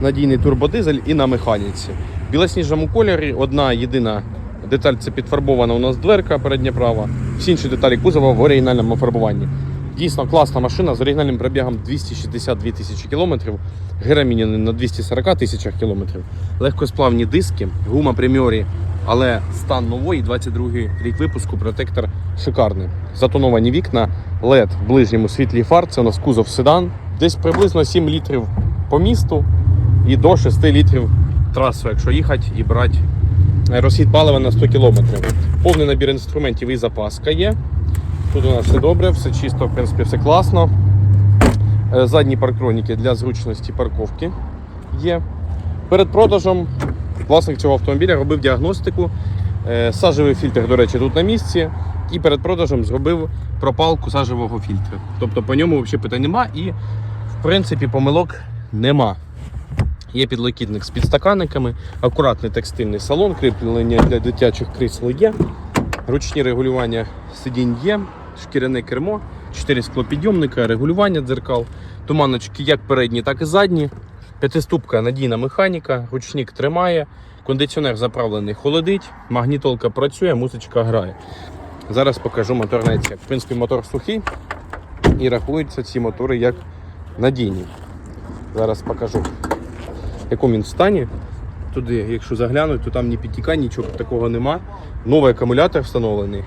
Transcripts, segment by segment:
Надійний турбодизель і на механіці. В білосніжному кольорі одна єдина деталь це підфарбована у нас дверка передня права. Всі інші деталі кузова в оригінальному фарбуванні. Дійсно класна машина з оригінальним пробігом 262 тисячі кілометрів, гераміняний на 240 тисячах кілометрів, легкосплавні диски, гума преміорі, але стан нової, 22-й рік випуску, протектор шикарний. Затоновані вікна, LED в ближньому світлі фар, це у нас кузов седан, десь приблизно 7 літрів по місту і до 6 літрів трасу, якщо їхати і брати розхід палива на 100 км. Повний набір інструментів і запаска є. Тут у нас все добре, все чисто, в принципі, все класно. Е, Задні парктроніки для зручності парковки є. Перед продажем власник цього автомобіля робив діагностику. Е, Сажевий фільтр, до речі, тут на місці. І перед продажем зробив пропалку сажевого фільтру. Тобто по ньому взагалі питань нема і, в принципі, помилок нема. Є підлокітник з підстаканниками, акуратний текстильний салон, кріплення для дитячих крісел є, ручні регулювання сидінь є, шкіряне кермо, 4 склопідйомника, регулювання дзеркал, туманочки як передні, так і задні. П'ятиступка надійна механіка, ручник тримає, кондиціонер заправлений холодить, магнітолка працює, музичка грає. Зараз покажу моторний відсек. В принципі, мотор сухий і рахуються ці мотори як надійні. Зараз покажу, якому він стані. Туди, якщо заглянути, то там ні підтікань, нічого такого нема. Новий акумулятор встановлений.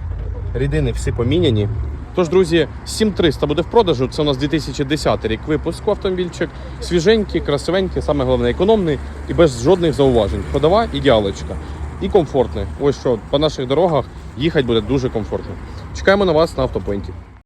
Рідини всі поміняні. Тож, друзі, 7300 буде в продажу. Це у нас 2010 рік випуску автомобільчик. Свіженький, красивенький, саме головне економний і без жодних зауважень. Ходова ідеалочка. І комфортне. Ось що по наших дорогах їхати буде дуже комфортно. Чекаємо на вас на автопоінті.